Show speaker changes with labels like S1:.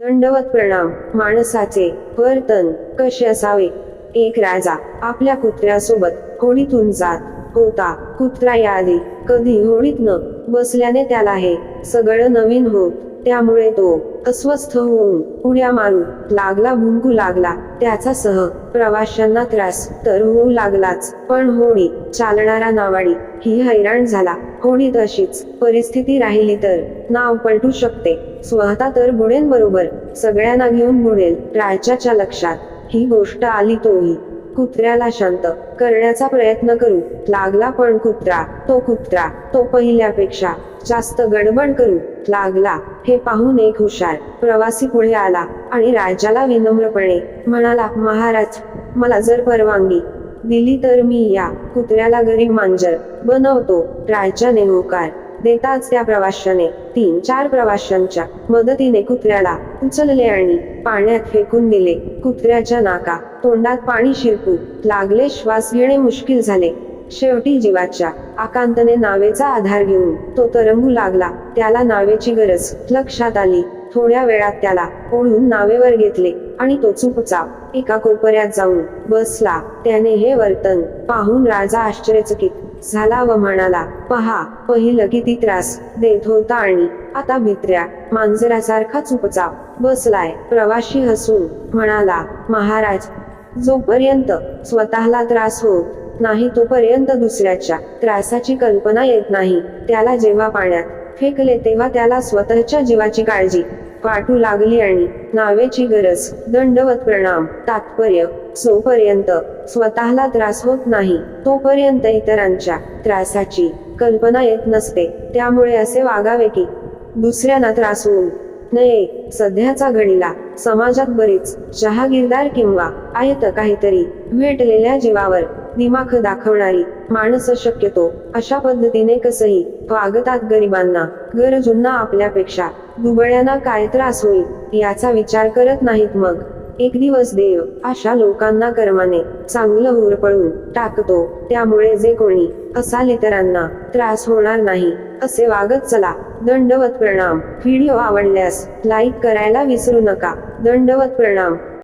S1: दंडवत प्रणाम. माणसाचे वर्तन कसे असावे? एक राजा आपल्या कुत्र्यासोबत होडीतून जात होता. कुत्रा याआधी कधी होडीत न बसल्याने त्याला हे सगळं नवीन होत त्यामुळे तो अस्वस्थ होऊन उड्या मारू लागला भुंकू लागला. त्याचा सह प्रवाशांना त्रास तर होऊ लागलाच पण होडी चालणारा नावाडी ही हैराण झाला. होडीत अशीच परिस्थिती राहिली तर नाव पलटू शकते. स्वतः तर बुडेन बरोबर सगळ्यांना घेऊन बुडेल राजाच्या लक्षात. ही गोष्ट आली तोही. कुत्र्याला शांत करण्याचा प्रयत्न करू. लागला पण कुत्रा तो कुत्रा तो पहिल्यापेक्षा जास्त गडबड करू. लागला हे पाहून एक हुशार प्रवासी पुढे आला आणि राजाला विनम्रपणे म्हणाला महाराज मला जर परवानगी दिली तर मी या कुत्र्याला गरीब मांजर बनवतो. राजाने होकार देताच त्या प्रवाशाने तीन चार प्रवाशांच्या मदतीने कुत्र्याला उचलले आणि पाण्यात फेकून दिले. कुत्र्याच्या नाका तोंडात पाणी शिरकू लागले श्वास घेणे मुश्किल झाले. शेवटी जीवाच्या आकांतने नावेचा आधार घेऊन तो तरंगू लागला. त्याला नावेची गरज लक्षात आली. थोड्या वेळात त्याला ओढून नावेवर घेतले आणि तो चुपचाप एका कोपऱ्यात जाऊन बसला. त्याने हे वर्तन पाहून राजा आश्चर्यचकित झाला व म्हणाला पहा पहिलं किती त्रास देत होता आणि आता भित्र्या मांजरासारखा चुपचाप बसलाय प्रवाशी हसून म्हणाला महाराज जोपर्यंत स्वतःला त्रास होत नाही तोपर्यंत दुसऱ्याच्या त्रासाची कल्पना येत नाही. त्याला जेव्हा पाण्यात फेकले तेव्हा त्याला स्वतःच्या जीवाची काळजी वाटू लागली आणि नावेची गरज दंडवत प्रणाम तात्पर्य जोपर्यंत स्वतःला त्रास होत नाही तोपर्यंत इतरांच्या त्रासाची कल्पना येत नसते. त्यामुळे असे वागावे की दुसऱ्यांना त्रास होऊ नये. सध्याचा घडीला समाजात बरीच जहागीरदार किंवा आयत काहीतरी भेटलेल्या जीवावर दिमाख दाखवणारी माणसं शक्यतो अशा पद्धतीने कसही वागतात गरिबांना. गरजूंना आपल्यापेक्षा दुबळ्यांना काय त्रास होईल याचा विचार करत नाहीत मग. एक दिवस देव अशा लोकांना कर्माने चांगलं हुरपळून टाकतो त्यामुळे जे कोणी असाल इतरांना त्रास होणार नाही असे वागत चला. दंडवत प्रणाम. व्हिडिओ आवडल्यास लाईक करायला विसरू नका. दंडवत प्रणाम.